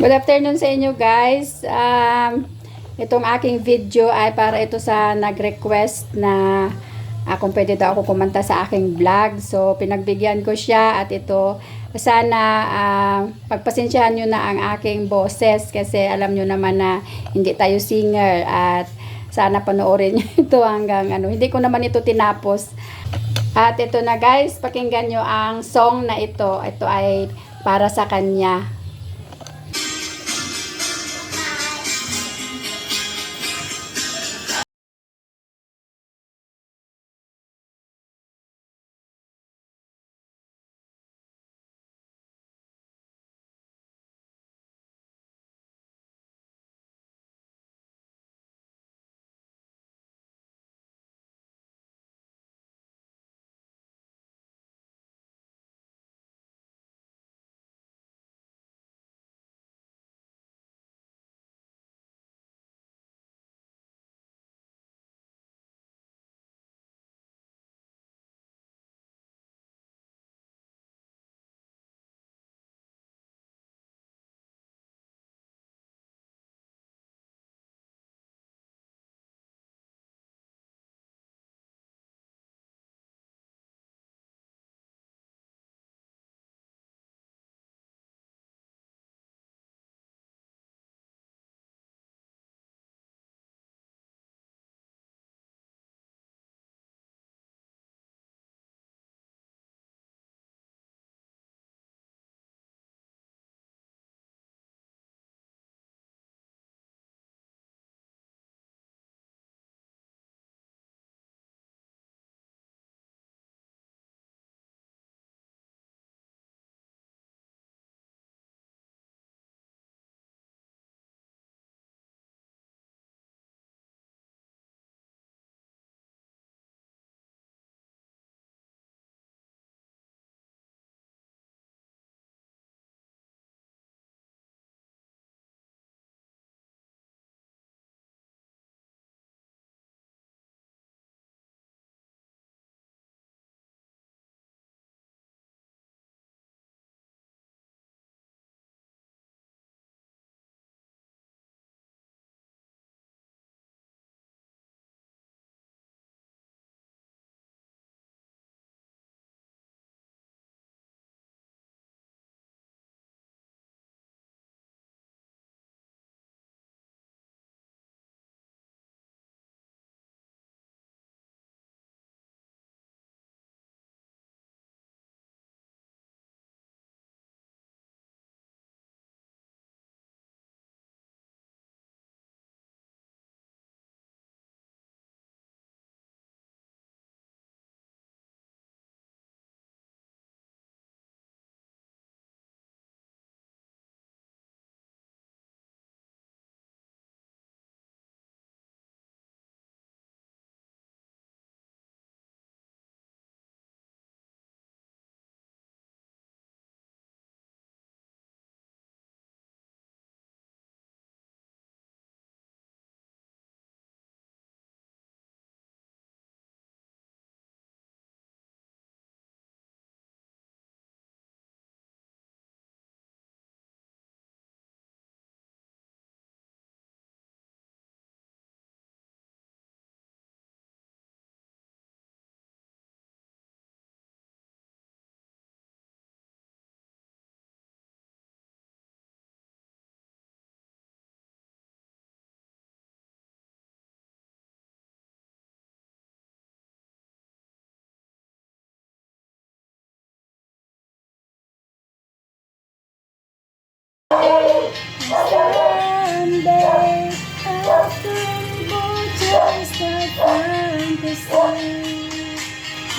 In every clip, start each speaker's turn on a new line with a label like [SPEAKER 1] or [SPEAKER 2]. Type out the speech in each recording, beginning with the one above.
[SPEAKER 1] Good afternoon sa inyo guys. Um, itong aking video ay para ito sa nag-request na kung pwede daw ako kumanta sa aking vlog. So, pinagbigyan ko siya at ito, sana ah, pagpasensyahan nyo na ang aking boses kasi alam nyo naman na hindi tayo singer at sana panoorin nyo ito hanggang ano. Hindi ko naman ito tinapos. At ito na guys, pakinggan nyo ang song na ito. Ito ay para sa kanya.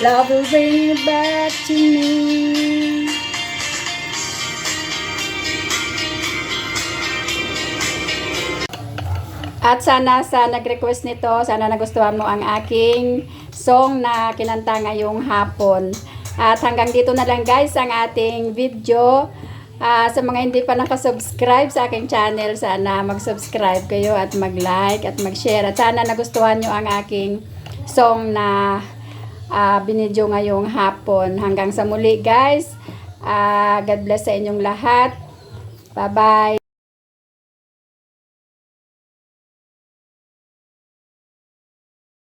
[SPEAKER 1] Love will bring you back to me. At sana sa nag-request nito, sana nagustuhan mo ang aking song na kinanta ngayong hapon. At hanggang dito na lang guys ang ating video. Ah, sa mga hindi pa nakasubscribe sa aking channel, sana mag-subscribe kayo at mag-like at mag-share. At sana nagustuhan nyo ang aking song na ah, binidyo ngayong hapon. Hanggang sa muli guys. Ah, God bless sa inyong lahat. Bye-bye.